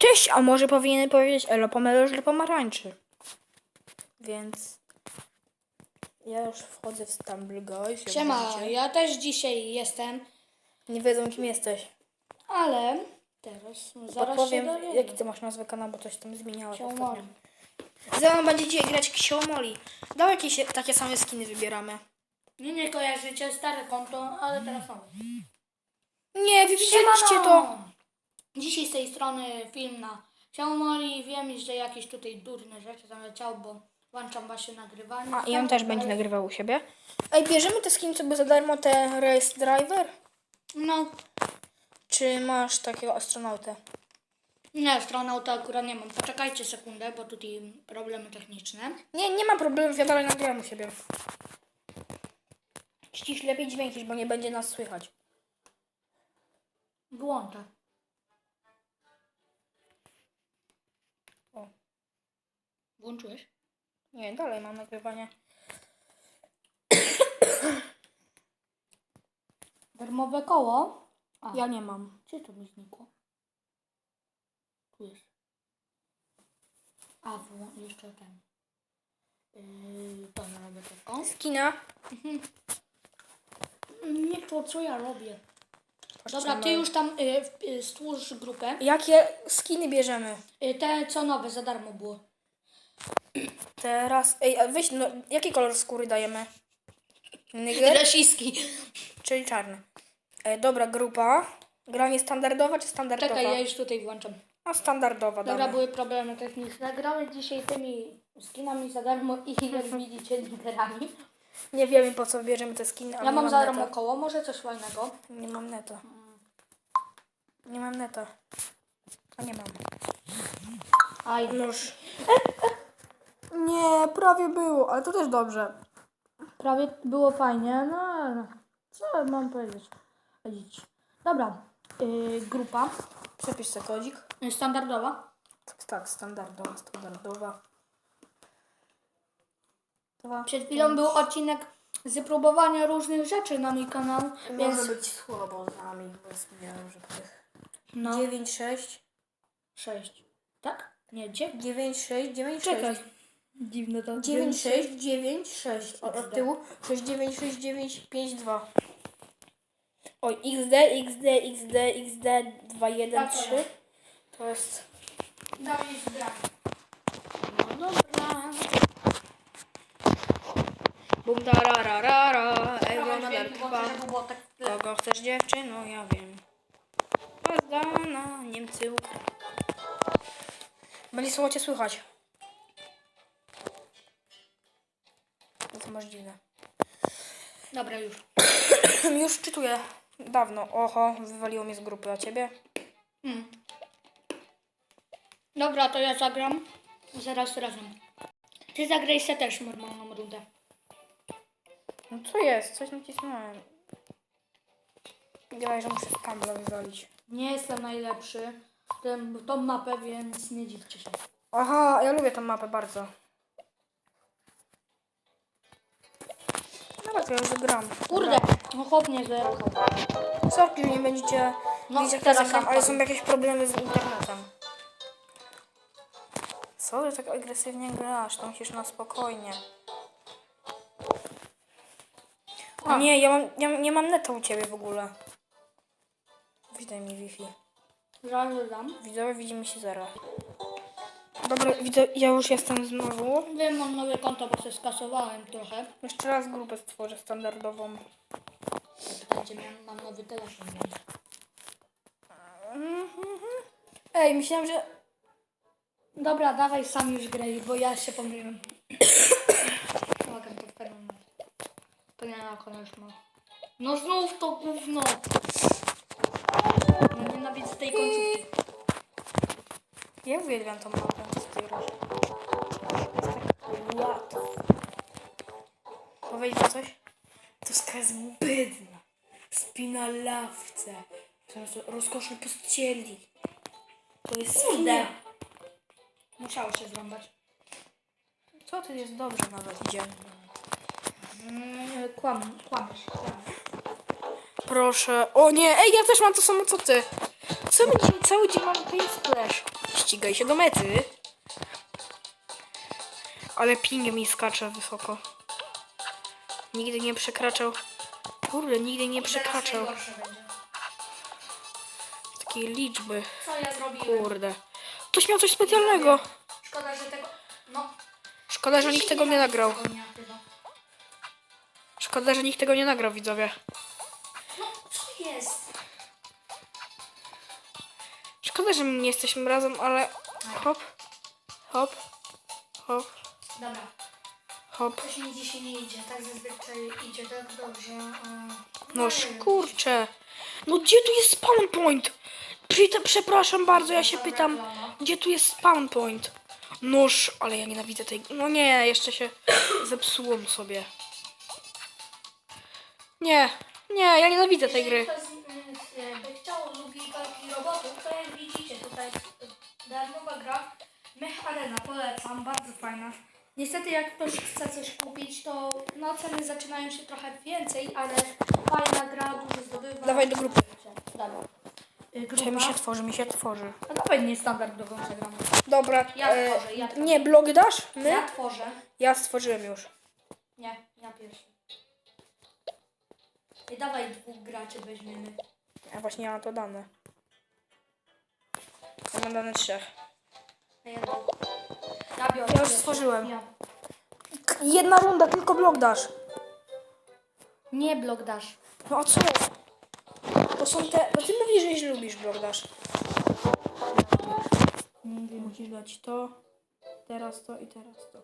Cześć, a może powinien powiedzieć Elo pomelo, że pomarańczy. Więc ja już wchodzę w Stumble Guys. jak Siema, widzicie. ja też dzisiaj jestem, Nie wiedzą kim jesteś. ale teraz zaraz Podpowiem, się dowiemy. jaki ty masz nazwę kanału, bo coś tam zmieniałeś Xiaomoli. ostatnio. Ze mną będziecie grać Xiaomoli. Dawaj jakieś takie same skiny wybieramy. Nie, nie kojarzycie stare konto, ale teraz nowe. Nie, wy widzieliście to. Dzisiaj z tej strony film na Xiaomoli. Wiem, że jakieś tutaj durne rzeczy tam leciały, bo włączam właśnie nagrywanie. A i on też będzie nagrywał u siebie. Ej, bierzemy te skiny, co by za darmo te Race Driver? No, Czy masz takiego astronautę? nie, astronauta akurat nie mam. Poczekajcie sekundę, bo tutaj problemy techniczne. Nie, nie ma problemu, ja dalej nagrywam u siebie. Ścisz lepiej dźwięki, bo nie będzie nas słychać. Wyłączę. Włączyłeś? Nie, dalej mam nagrywanie. Darmowe koło. A. Ja nie mam. Gdzie to mi znikło? Tu jest. A, wło- jeszcze ten. Yy, to ja robię tylko. Skina. Nie to, co ja robię. Dobra, ty już tam y, w- y, stwórz grupę. Jakie skiny bierzemy? Y, te, co nowe, za darmo było. Teraz. Ej, a weź, no, jaki kolor skóry dajemy? Niger, Rasistki. czyli czarny. E, dobra, grupa. Gra nie standardowa czy standardowa? Czekaj, ja już tutaj włączam. A standardowa, Dobra, dobra. były problemy techniczne. Gramy dzisiaj tymi skinami za darmo i jak widzicie, literami. Nie wiemy po co bierzemy te skiny. ale Ja nie mam za neta. darmo koło, może coś fajnego. Nie mam neta. Nie mam neta. A nie mam. Aj, Nóż. Nie, prawie było, ale to też dobrze. Prawie było fajnie, no ale co mam powiedzieć? Dobra, yy, grupa Przepisz sobie kodzik. yy, standardowa. Tak, standardowa, standardowa. Dwa. Przed chwilą był odcinek z próbowania różnych rzeczy na mój kanał, więc Może być słabo z nami, bo zmieniałem, że tych. no 9, 6, 6. Tak? Nie, gdzie? 9, 6, 9, Czekaj. 6. Dziwne to. 9, 6, 9, 6. Od, od tyłu 6, 9, 6, 9, 5, 2. Oj, XD, XD, XD, XD, 2, 1, Tak, 3. To jest. Dawaj zgramy. No dobra. Bum tararara, Euro nadal trwa. Kogo chcesz dziewczyno, ja wiem. Pozdana, Niemcy, Ukra- Będzie słowo cię słychać. To masz dziwne. Dobra, już. Już czytuję. Dawno. Oho, wywaliło mnie z grupy, a ciebie? Hmm. Dobra, to ja zagram. Zaraz razem. Ty zagraj se też normalną rundę. No co jest? Coś nacisnąłem. Działaj, że muszę skambla wywalić. Nie jestem najlepszy w tym- w tą mapę, więc nie dziwcie się. Aha, ja lubię tę mapę bardzo. To ja już gram. Kurde, no chłop nie zerkał. Sorki, że nie będziecie No, widzieć jak zagram, ale są jakieś problemy z internetem. Co ty tak agresywnie grasz? To musisz na spokojnie. A. nie, ja mam, ja nie mam neta u ciebie w ogóle. Witaj mi Wi-Fi. Zaraz dam. Widzowie, widzimy się zaraz. Dobra, widzę, ja już jestem znowu. Wiem, mam nowe konto, bo się skasowałem trochę. Jeszcze raz grupę stworzę standardową. Będzie miałem, mam nowy telefon. więc. Ej, myślałem, że... Dobra, dawaj sam już graj, bo ja się pomyliłem. Mogę to w pewnym momencie. To nie na koniec ma. No znów to gówno. No nienawidzę tej końcówki. Ja uwielbiam tą mapę z tej gry. Jest tak łatwo. Powiedzieć coś? Tuska jest bydna. Spina lawce. Rozkoszne pościeli. To jest Kurde. Musiało się zrąbać. Co ty jest dobrze nawet idzie. Mm, kłam, kłamiesz. kłamiesz. Proszę. O nie, ej, ja też mam to samo co ty. Co my dzisiaj cały dzień mamy Paint Splash? ścigaj się do mety. Ale ping mi skacze wysoko. Nigdy nie przekraczał. Kurde, nigdy nie przekraczał takiej liczby. Co ja zrobiłem? Kurde. Ktoś miał coś specjalnego. Szkoda, że tego... No. Szkoda, że nikt tego nie nagrał. Szkoda, że nikt tego nie nagrał, widzowie. No, co jest? Szkoda, że my nie jesteśmy razem, ale hop, hop, hop, Dobra. hop. Coś mi dzisiaj nie idzie. Tak zazwyczaj idzie tak dobrze. a- No kurczę. No gdzie tu jest spawn point? Prze- Przepraszam bardzo, ja się pytam, plama. gdzie tu jest spawn point? Noż, ale ja nienawidzę tej... No nie, jeszcze się zepsułam sobie. Nie, nie, ja nienawidzę tej Jeżeli gry. ktoś z- e, by chciał lubi walki robotów, to jak widzicie tutaj jest e, darmowa gra Mech Arena, polecam, bardzo fajna. Niestety jak ktoś chce coś kupić, to no ceny zaczynają się trochę więcej, ale fajna gra, dużo zdobywa. Dawaj do grupy. Dobra. Y, mi się tworzy, mi się tworzy. No dawaj nie standardową zagramy. Dobra, Ja e, tworzę, ja tworzę. nie, blog dasz? My? Ja tworzę. Ja stworzyłem już. Nie, ja pierwszy. I dawaj dwóch graczy weźmiemy. Ja właśnie ja mam to dane. Ja mam dane trzech. A ja, ja biorę. Ja już stworzyłem. Ja. Jedna runda, tylko blog dasz. Nie blok dasz. No a co? To są te... No ty mówisz, że lubisz blog dasz. Musisz dać to, teraz to i teraz to.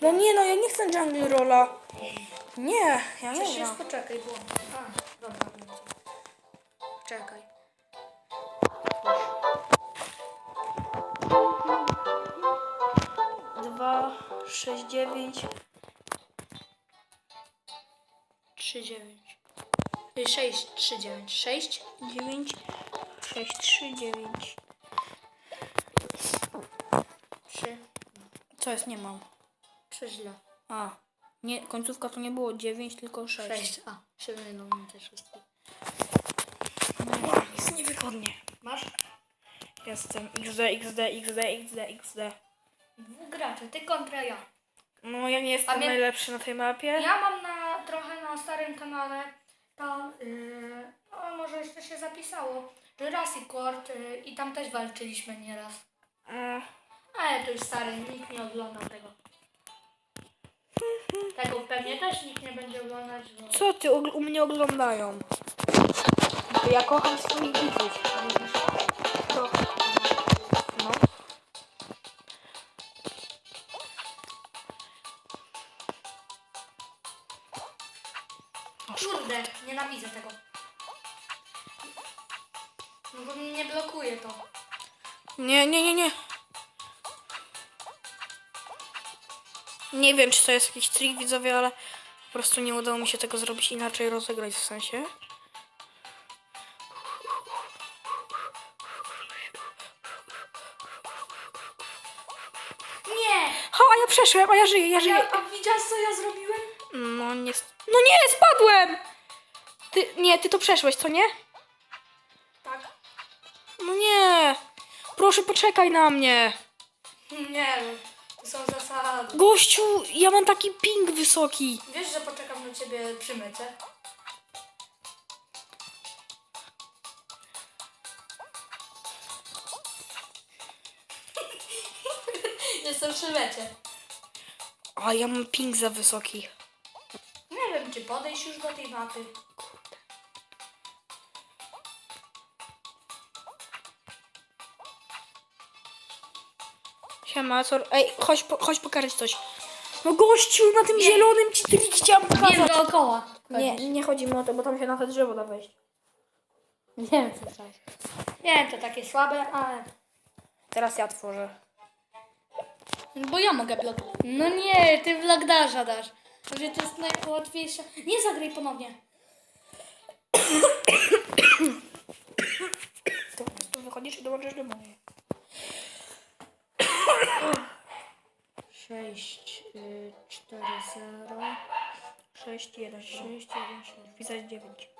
No nie no, ja nie chcę jungle rolla. Nie, ja nie Przecież poczekaj, bo... A, dobra. Czekaj. Sześć, dziewięć. Trzy dziewięć. Y, Sześć, trzy dziewięć. Sześć. Dziewięć, sześć, trzy, dziewięć. Trzy. Co jest? Nie mam. Trzy źle. A, nie, końcówka to nie było dziewięć, tylko sześć. Sześć. A, się mylą mi te wszystkie. Jest niewygodnie. Masz? Jestem XD, XD, XD, XD, XD. Dwóch graczy, ty kontra ja. No ja nie jestem mnie- najlepszy na tej mapie. Ja mam na trochę na starym kanale tam, yy, no może jeszcze się zapisało, Jurassic World yy, i tam też walczyliśmy nieraz. E, Ale to już stary, nikt nie ogląda tego. Tego pewnie też nikt nie będzie oglądać, bo... Co ty u, u mnie oglądają? Bo ja kocham swoich widzów. Nie, nie, nie, nie. Nie wiem, czy to jest jakiś trik widzowie, ale po prostu nie udało mi się tego zrobić inaczej, rozegrać w sensie. Nie! Ha, a ja przeszłem, a ja żyję, ja żyję. Ja, a widziałeś co ja zrobiłem? No nie. No nie, spadłem! Ty, nie, ty to przeszłeś, co nie? Tak. No nie. Proszę, poczekaj na mnie. Nie, to są zasady. Gościu, ja mam taki ping wysoki. Wiesz, że poczekam na ciebie przy mycie? Jestem przy mycie. A ja mam ping za wysoki. Nie wiem, czy podejść już do tej mapy. Siema, co? Ej, chodź, po, chodź pokażę ci coś. No gościu, na tym Nie. zielonym ci trik chciałam Nie pokazać. dookoła. Nie, nie chodzi mi o to, bo tam się na to drzewo da wejść. Nie wiem, co chciałeś. Nie wiem, to takie słabe, ale... Teraz ja tworzę. Bo ja mogę blok. No nie, ty blokdarza dasz. Może to jest najłatwiejsze. Nie zagraj ponownie. To po prostu wychodzisz i dołączysz do mojej. 6, 4, 0, 6, 1, 6, 1, 6. Wpisać 9.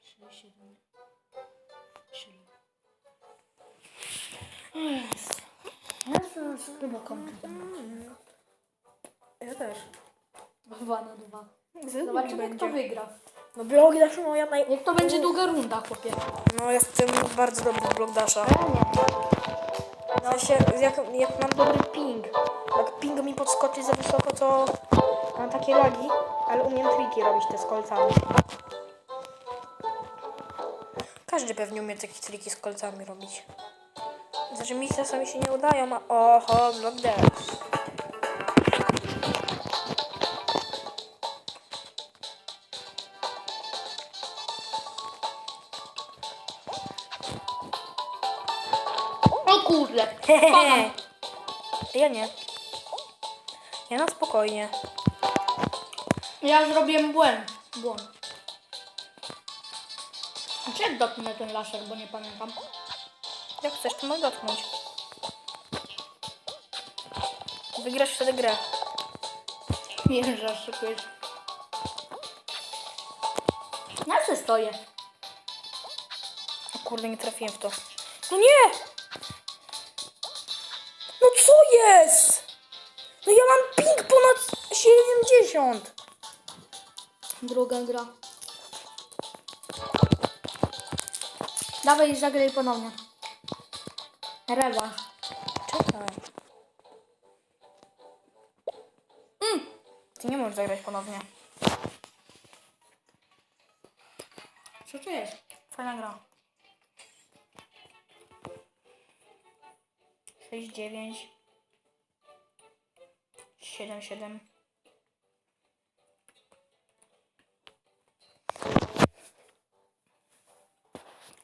6, 7. Ja to chyba kończę Ja też. Dwa na dwa. Zobaczymy, Zobaczymy, kto wygra. No blogi dasz moja naj... Jak to będzie długa runda, chłopie. No jestem bardzo dobry w blog dasha. Sensie, jak, jak mam dobry ping. Jak ping mi podskoczy za wysoko, to mam takie lagi, ale umiem triki robić te z kolcami. Każdy pewnie umie takie triki z kolcami robić. Znaczy mi czasami się nie udają, a oho, blog dash. Spadam. Ja nie. Ja na spokojnie. Ja zrobiłem błąd. Błąd. A czy jak dotknę ten lasek, bo nie pamiętam. Jak chcesz, to mogę dotknąć. Wygrasz wtedy grę. Nie, że szykujesz. Na co stoję? O kurde, nie trafiłem w to. No nie! Jest? No ja mam ping ponad 70. Druga gra. Dawaj, zagraj ponownie. Rewanż. Czekaj. Mm. Ty nie możesz zagrać ponownie. Co to jest? Fajna gra. 6, 9 7, 7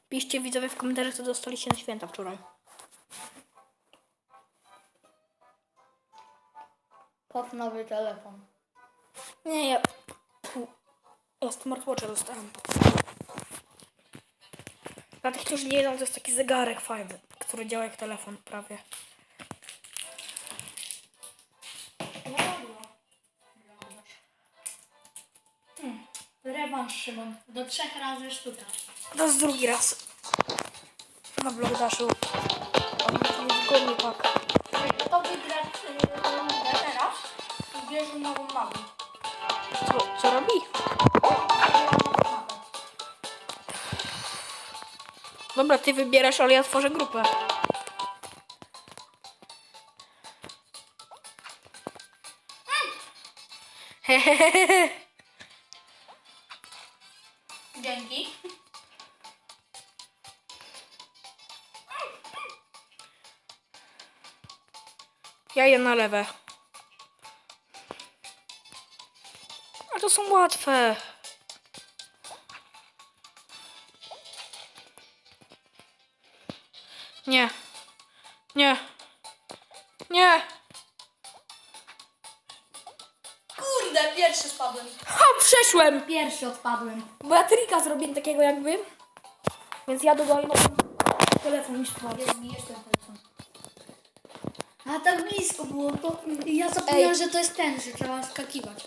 Piszcie widzowie w komentarzach, co dostaliście na święta wczoraj. Pop nowy telefon. Nie, ja... Ja smartwatcha dostałem. Dla tych, którzy nie wiedzą, to jest taki zegarek fajny, który działa jak telefon prawie. Szymon. Do trzech razy sztuka. To jest drugi raz. Na blogdaszu. On jest zgodny pak. Kto wygra rundę teraz, bierze nową mapę. Co, co robi? Dobra, ty wybierasz, ale ja tworzę grupę. Hehehehe. na lewe. A to są łatwe. Nie. Nie. Nie. Kurde, pierwszy spadłem. Ha, przeszłem. Pierwszy odpadłem. Bo ja trika zrobiłem takiego jakby. Więc ja dogonię telefon niż. Nie zbijesz ten telefon. A tak blisko było to. Ja zapomniałam, Ej. że to jest ten, że trzeba skakiwać.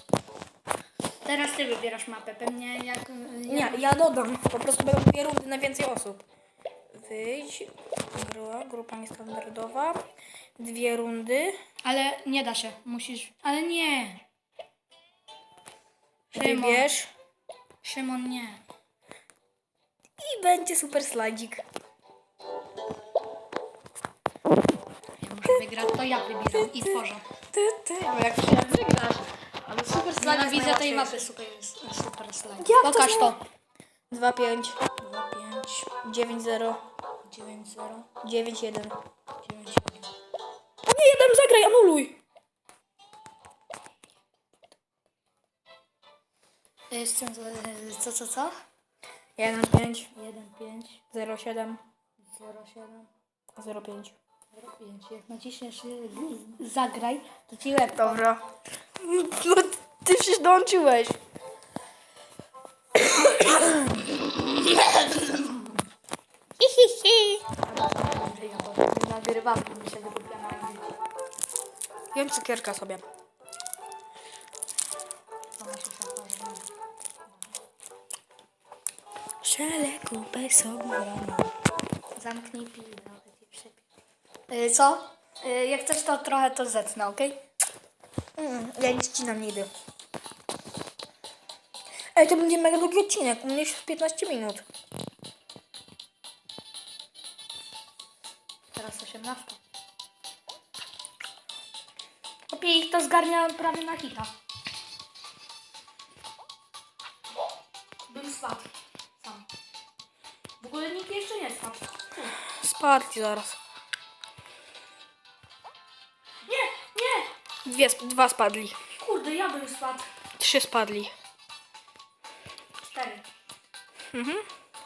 Teraz ty wybierasz mapę, pewnie jak... Nie, ja dodam. Po prostu będą dwie rundy na więcej osób. Wyjdź. Grupa, grupa niestandardowa. Dwie rundy. Ale nie da się, musisz... Ale nie. Szymon. Wybierz. Szymon, nie. I będzie super slajdzik. Wygrać, to ja wybieram i tworzę. Ty, ty. Bo jak się wygrasz. Ale super slajd jest Nienawidzę tej mapy, super, super slajd. Jak to Pokaż to. zna- 2, 5, 2, 5, 9, 0, 9, 0, 9, 1. 9, 1. O nie, jeden zagraj, anuluj. Jeszcze, co, co, co? 1, 5, 1, 5, 0, 7, 0, 7, 0, 5. 0, 5. Jak naciśniesz y, zagraj, to ci lepiej. Dobra. No, ty przecież dołączyłeś. Nagrywam, mi się wygłupia na Jem cukierka sobie. Szele kupę sobie. Zamknij pij, nawet i przypij. Y, co? Y, jak chcesz to trochę to zetnę, okej? Mm, ja nie ścinam nigdy. Ej, to będzie mega długi odcinek. U mnie już 15 minut. Teraz 18. Opie ich to zgarnia prawie na hita. Bym spadł. Sam. W ogóle nikt jeszcze nie spadł. Tu. Spadli zaraz. Dwie, dwa spadli. Kurde, ja bym spadł. Trzy spadli. Cztery. Mhm.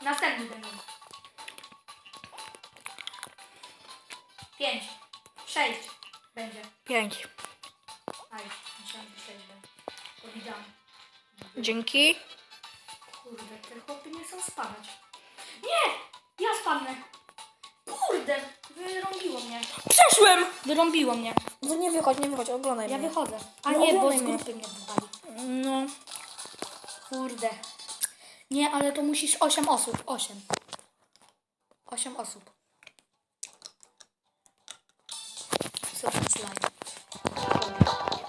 Następny będzie. Pięć. Sześć. Będzie. Pięć. Aj, myślałem, że sześć będzie. To widziałam. Dzięki. Kurde, te chłopy nie chcą spadać. Nie! Ja spadnę. Kurde, wyrąbiło mnie. Przeszłem! Wyrąbiło mnie. No nie wychodź, nie wychodź, oglądaj Ja mnie. wychodzę. A No nie, bo oglądaj z mnie. grupy mnie wywali. No. Kurde. Nie, ale to musisz 8 osób. 8. 8 osób. Super slajd.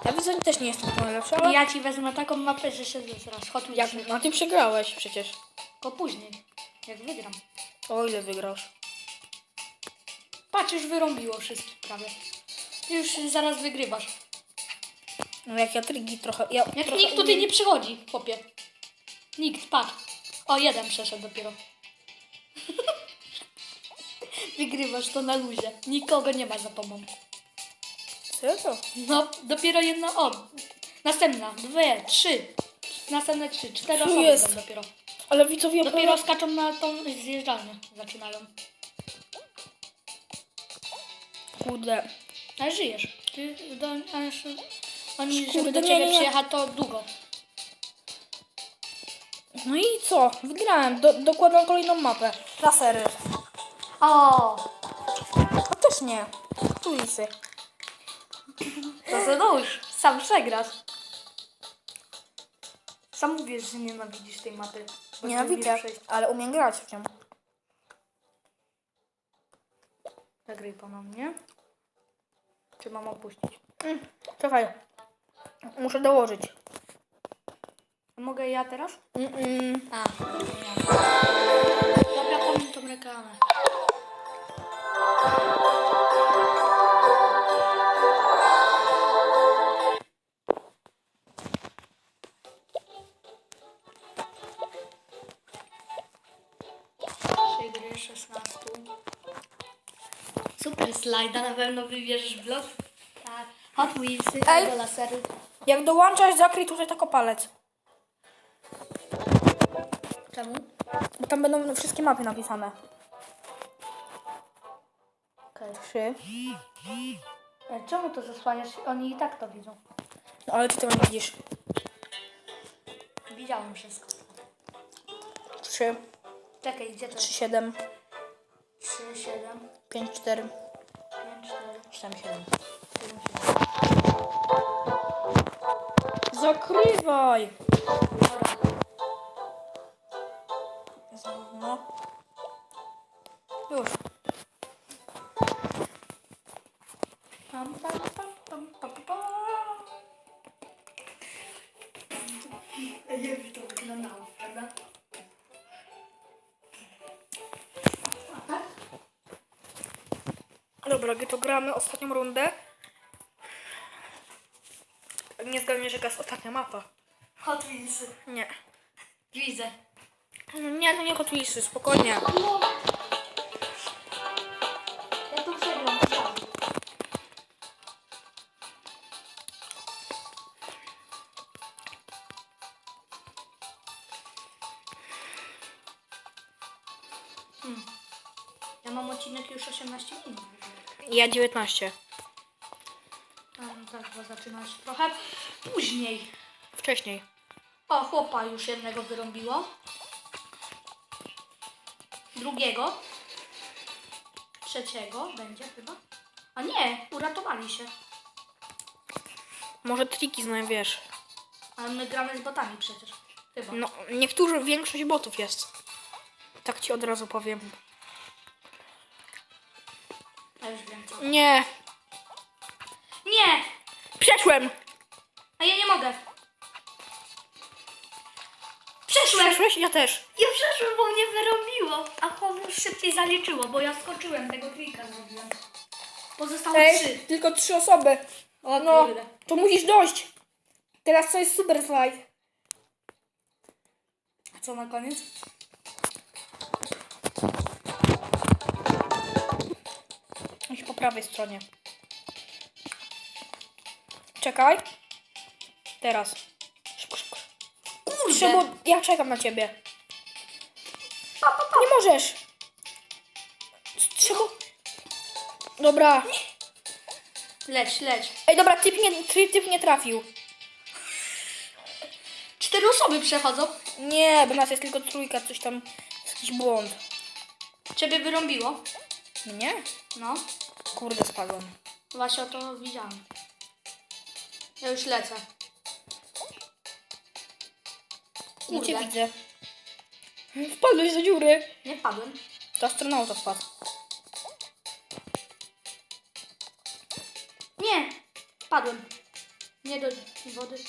Ja widzę, że też nie jestem najlepszy, ale... Ja ci wezmę taką mapę, że się zaraz Hot Jak, Wheels. no ty przegrałeś przecież. Tylko później, jak wygram. O ile wygrasz? Patrz, już wyrąbiło wszystkich prawie. Już zaraz wygrywasz. No jak ja trigi trochę... Ja Jak trochę nikt tutaj nie przychodzi, chłopie. Nikt, patrz. O, jeden przeszedł dopiero. Wygrywasz to na luzie. Nikogo nie ma za tobą. Co to? No, dopiero jedna. O, następna. Dwie, trzy. Następne trzy. Cztery osoby jest. dopiero. Ale widzowie... Dopiero skaczą na tą zjeżdżalnię. Zaczynają. Kurde. Ale żyjesz. Ty do, aż, oni, żeby Kurde, do nie, ciebie nie, nie. przyjechać, to długo. No i co? Wygrałem. Do, dokładam kolejną mapę. Lasery. O, A też nie. Tulisy. to zadałeś. Sam przegrasz. Sam mówisz, że nienawidzisz tej mapy. bo Nienawidzę, lubisz przejść. ale umiem grać w nią. Zagraj ponownie. Czy mam opuścić? Mm, czekaj. Muszę dołożyć. Mogę ja teraz? Mm-mm. A, dobra, pomnij tą reklamę. Slajda, na pewno wybierzesz blok. Tak. Hot Wheelsy, Ej. albo lasery. Jak dołączasz, zakryj tutaj tylko palec. Czemu? Bo tam będą wszystkie mapy napisane. Okej. Trzy. E, Czemu to zasłaniasz? Oni i tak to widzą. No ale ty tego nie widzisz. Widziałem wszystko. Trzy. Czekaj, gdzie to Trzy, jest? siedem. 3, 7, Pięć, cztery. 5, 4, Siedem, siedem. 7, 7. Zakrywaj! Gramy ostatnią rundę. Nie zgadniesz, jaka jest ostatnia mapa. Hot Wheelsy. Nie. Widzę. Nie, to nie Hot Wheelsy, spokojnie. Ja 19. A, no tak, bo zaczynasz trochę później. Wcześniej. O, chłopa już jednego wyrąbiło. Drugiego. Trzeciego będzie chyba. A nie, uratowali się. Może triki znają, wiesz. Ale my gramy z botami przecież. Chyba. No, niektórzy, większość botów jest. Tak ci od razu powiem. Ja już wiem co. Nie. Nie! Przeszłem. A ja nie mogę. Przeszłem! Przeszłeś? Ja też. Ja przeszłem, bo mnie wyrobiło. A chłopu szybciej zaliczyło, bo ja skoczyłem tego trika zrobiłem. Pozostało trzy. tylko trzy osoby. O No, kurde. to musisz dojść. Teraz to jest super slajd. A co na koniec? Prawej stronie. Czekaj. Teraz. Szybko, szybko. Kurde! Ja czekam na ciebie. Nie możesz. Trzeba... Dobra. Leć, leć. Ej, dobra, typ nie, ty- typ nie trafił. Cztery osoby przechodzą. Nie, bo nas jest tylko trójka, coś tam, jakiś błąd. Ciebie wyrąbiło. Nie? No. Kurde, spadłem. Właśnie o to widziałam. Ja już lecę. Nie cię Kurde. widzę. Wpadłeś do dziury. Nie padłem. To astronauta wpadł. Nie! Padłem. Nie do wody,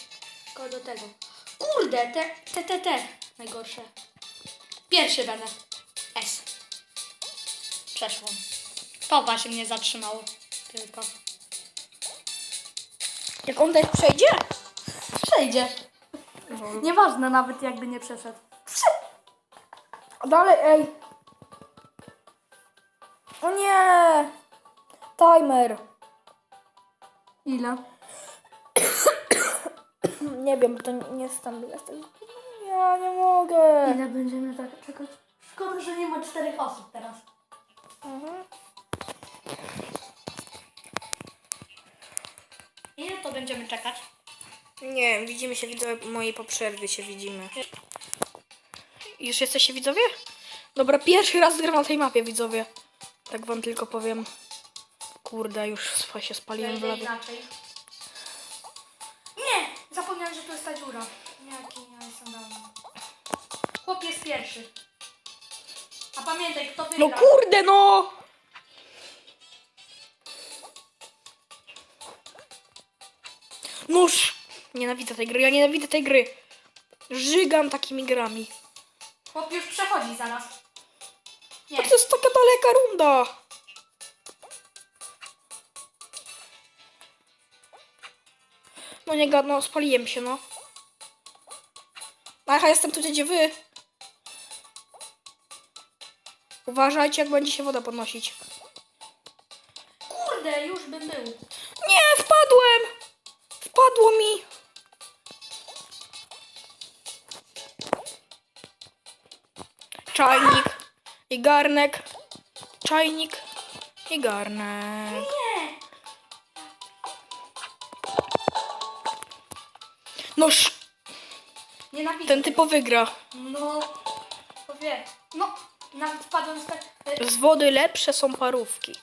tylko do tego. Kurde, te, te, te, te. Najgorsze. Pierwszy będę. S. Przeszło. To właśnie mnie zatrzymało. Tylko. Jak on też przejdzie? Przejdzie. Nieważne nawet jakby nie przeszedł. Dalej, ej. O nie. Timer. Ile? Nie wiem, to nie jest tam ile tego. Ja nie mogę. Ile będziemy tak czekać? Szkoda, że nie ma czterech osób teraz. Mhm. Będziemy czekać? Nie, widzimy się widzowie, mojej po przerwie się widzimy. Już jesteście widzowie? Dobra, pierwszy raz gram na tej mapie widzowie. Tak wam tylko powiem. Kurde, już się spaliłem w inaczej. Nie! Zapomniałem, że to jest ta dziura. Jaki ja jestem dawno. Chłop jest pierwszy. A pamiętaj, kto wygra. No kurde no! Nóż! Nienawidzę tej gry, ja nienawidzę tej gry. Żygam takimi grami. Chłop już przechodzi zaraz. A Nie. to jest taka daleka runda. No nie gadno, spaliłem się, no. Aha, jestem tutaj, gdzie wy. Uważajcie, jak będzie się woda podnosić. Kurde, już bym był. Nie, wpadłem! Wpadło mi! Czajnik i garnek. Czajnik i garnek. Nie! Noż, Nienawidzę. ten typo wygra. No. Powie. No. Nawet wpadłem z tak... Z wody lepsze są parówki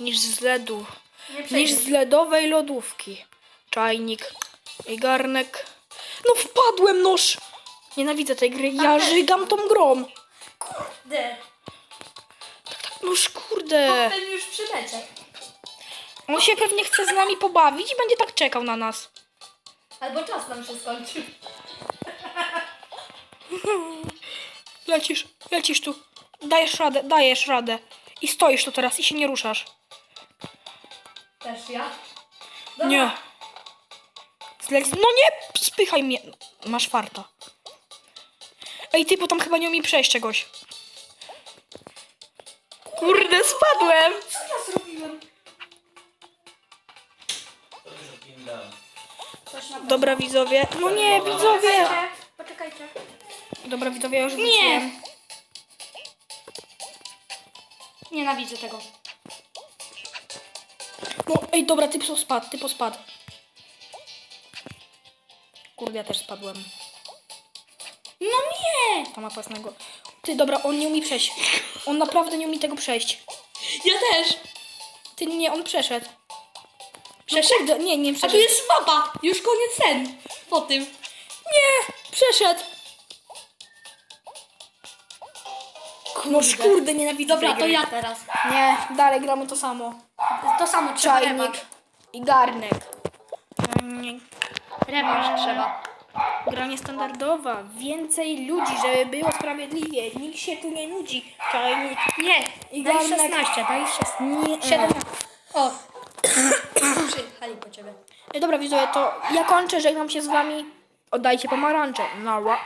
niż z ledu. Nie Niż z ledowej lodówki. Czajnik i garnek. No wpadłem, noż! Nienawidzę tej gry. Ja Tak żygam tą grą. Kurde. Noż kurde. Potem już przylecie. On się pewnie chce z nami pobawić i będzie tak czekał na nas. Albo czas nam się skończył. Lecisz, lecisz tu. Dajesz radę, dajesz radę. I stoisz tu teraz i się nie ruszasz. Też ja. Nie. No nie, spychaj mnie. Masz farta. Ej, ty, bo tam chyba nie umie przejść czegoś. Kurde, spadłem. Co ja zrobiłem? Dobra, widzowie. No nie, widzowie. Poczekajcie. Poczekajcie. Dobra, widzowie, ja już Nie. wróciłem. Nienawidzę tego. No, ej, dobra, ty spadł, ty spadł. Kurde, ja też spadłem. No nie! Ta mapa jest najgo... Ty, dobra, on nie umie przejść. On naprawdę nie umie tego przejść. Ja też. Ty, nie, on przeszedł. Przeszedł? No, nie, nie A tu przeszedł. jest mapa. Już koniec sen. Po tym. Nie, przeszedł. No kurde, nienawidzę Dobra, tej to gry. ja teraz. Nie, dalej gramy to samo. To samo trzeba Czajnik i garnek. Nie, Rewanż trzeba. gra niestandardowa. Więcej ludzi, żeby było sprawiedliwie. Nikt się tu nie nudzi. Czajnik. Nie, I daj garnek. 16, daj 16. Nie. 17. O, przyjechali po ciebie. Dobra, widzowie, to ja kończę, żegnam się z wami. Oddajcie pomarańcze. Nara.